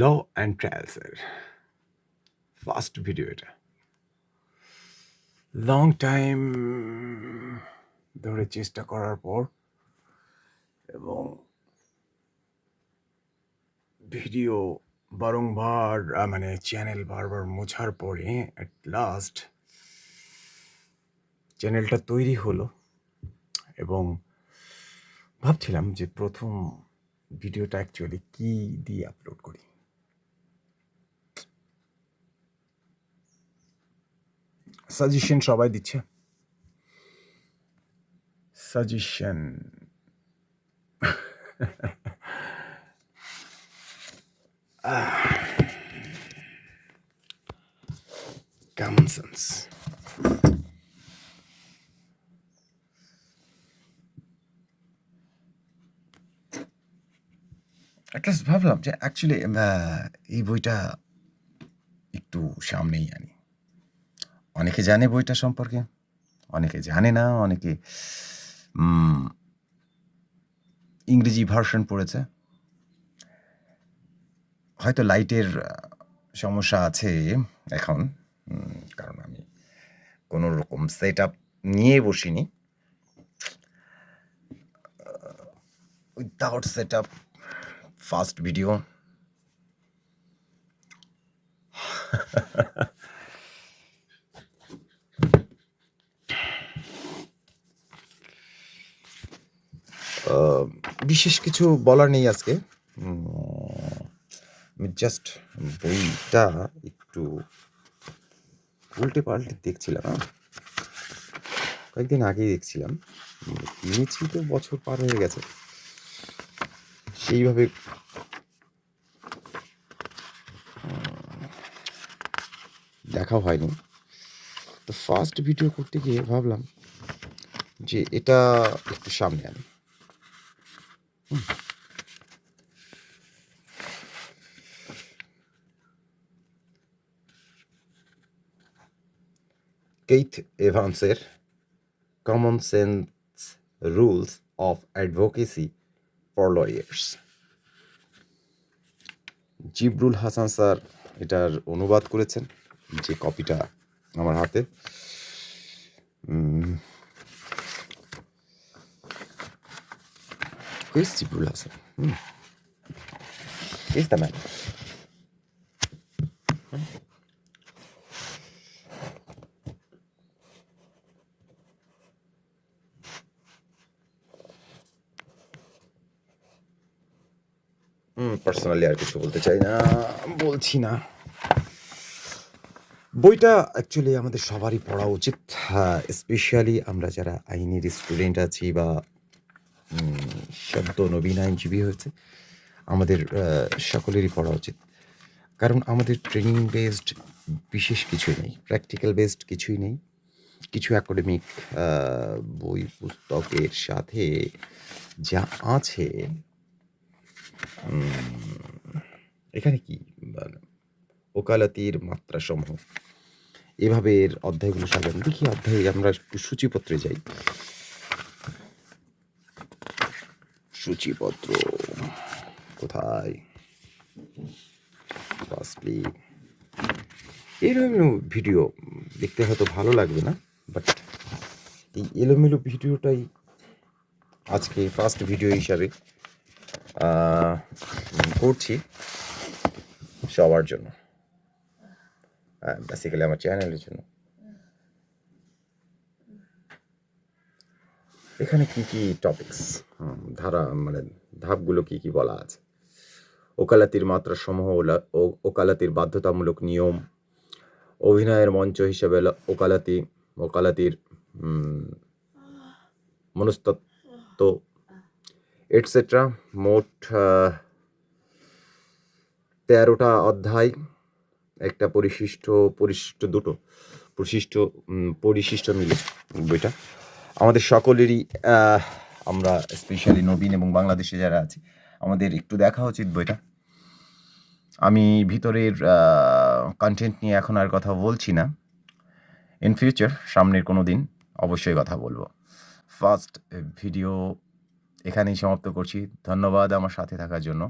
ল and ট্রায়ালসের first video এটা. Long time ধরে চেষ্টা করার পর এবং ভিডিও বারংবার মানে চ্যানেল বারবার মোছার পরে অ্যাট লাস্ট চ্যানেলটা তৈরি হলো এবং ভাবছিলাম যে প্রথম ভিডিওটা অ্যাকচুয়ালি কী দিয়ে আপলোড করি। সাজেশন সবাই দিচ্ছে। সাজেশন কমন সেন্স অ্যাটলিস্ট ভাবলাম যে অ্যাকচুয়ালি এই বইটা একটু সামনেই আনি। অনেকে জানে বইটা সম্পর্কে, অনেকে জানে না, অনেকে ইংরেজি ভার্সন পড়েছে। হয়তো লাইটের সমস্যা আছে এখন কারণ আমি কোনো রকম সেট আপ নিয়ে বসিনি। Without set up first video বিশেষ কিছু বলার নেই আজকে। আমি জাস্ট বইটা একটু উল্টে পাল্টে দেখছিলাম হ্যাঁ। কয়েকদিন আগেই দেখছিলাম। কিনেছি তো, বছর পার হয়ে গেছে। সেইভাবে দেখাও হয়নি। তো ফার্স্ট ভিডিও করতে গিয়ে ভাবলাম যে এটা একটু সামনে আনি। Keith এভান্সের common sense rules of advocacy for lawyers Jibrul Hasan sir এটার অনুবাদ করেছেন, যে কপিটা আমার হাতে। Who is Jibril Hassan? Hmm. He's the personally আর কিছু বলতে চাই না বলছি না বইটা অ্যাকচুয়ালি আমাদের সবারই পড়া উচিত স্পেশালি আমরা যারা আইনের স্টুডেন্ট আছি বা সদ্য নবীন আইনজীবী হয়েছে। আমাদের সকলেরই পড়া উচিত। কারণ আমাদের ট্রেনিং বেসড বিশেষ কিছুই নেই প্র্যাকটিক্যাল বেসড কিছুই নেই। কিছু একাডেমিক বই, পুস্তকের সাথে যা আছে এখানে কি ওকালতির মাত্রা সমূহ এভাবে এর অধ্যায়গুলো সাজানো। দেখি অধ্যায়ে আমরা একটু সূচিপত্রে যাই। সূচিপত্র। কোথায়? এরকম ভিডিও দেখতে হয়তো ভালো লাগবে না বাট এই এলোমেলো ভিডিওটাই আজকে ফার্স্ট ভিডিও হিসাবে করছি সবার জন্য। বেসিক্যালি আমার চ্যানেলের জন্য। এখানে কি কি টপিকস ধারা মানে ধাপগুলো কি কি বলা আছে? ওকালাতির মাত্রা সমূহ ওকালাতির বাধ্যতামূলক নিয়ম, অভিনয়ের মঞ্চ হিসেবে ওকালাতি, ওকালাতির মনস্তত্ত্ব এটসেট্রা মোট তেরোটা অধ্যায়, একটা পরিশিষ্ট পরিশিষ্ট দুটো, পরিশিষ্ট পরিশিষ্ট মিলে, বইটা। আমাদের সকলেরই আমরা স্পেশালি নবীন এবং বাংলাদেশে যারা আছি, আমাদের একটু দেখা উচিত বইটা। আমি ভিতরের কন্টেন্ট নিয়ে এখন আর কথা বলছি না। ইন ফিউচার সামনের কোনো দিন অবশ্যই কথা বলব। ফার্স্ট ভিডিও এখানেই সমাপ্ত করছি। ধন্যবাদ আমার সাথে থাকার জন্য।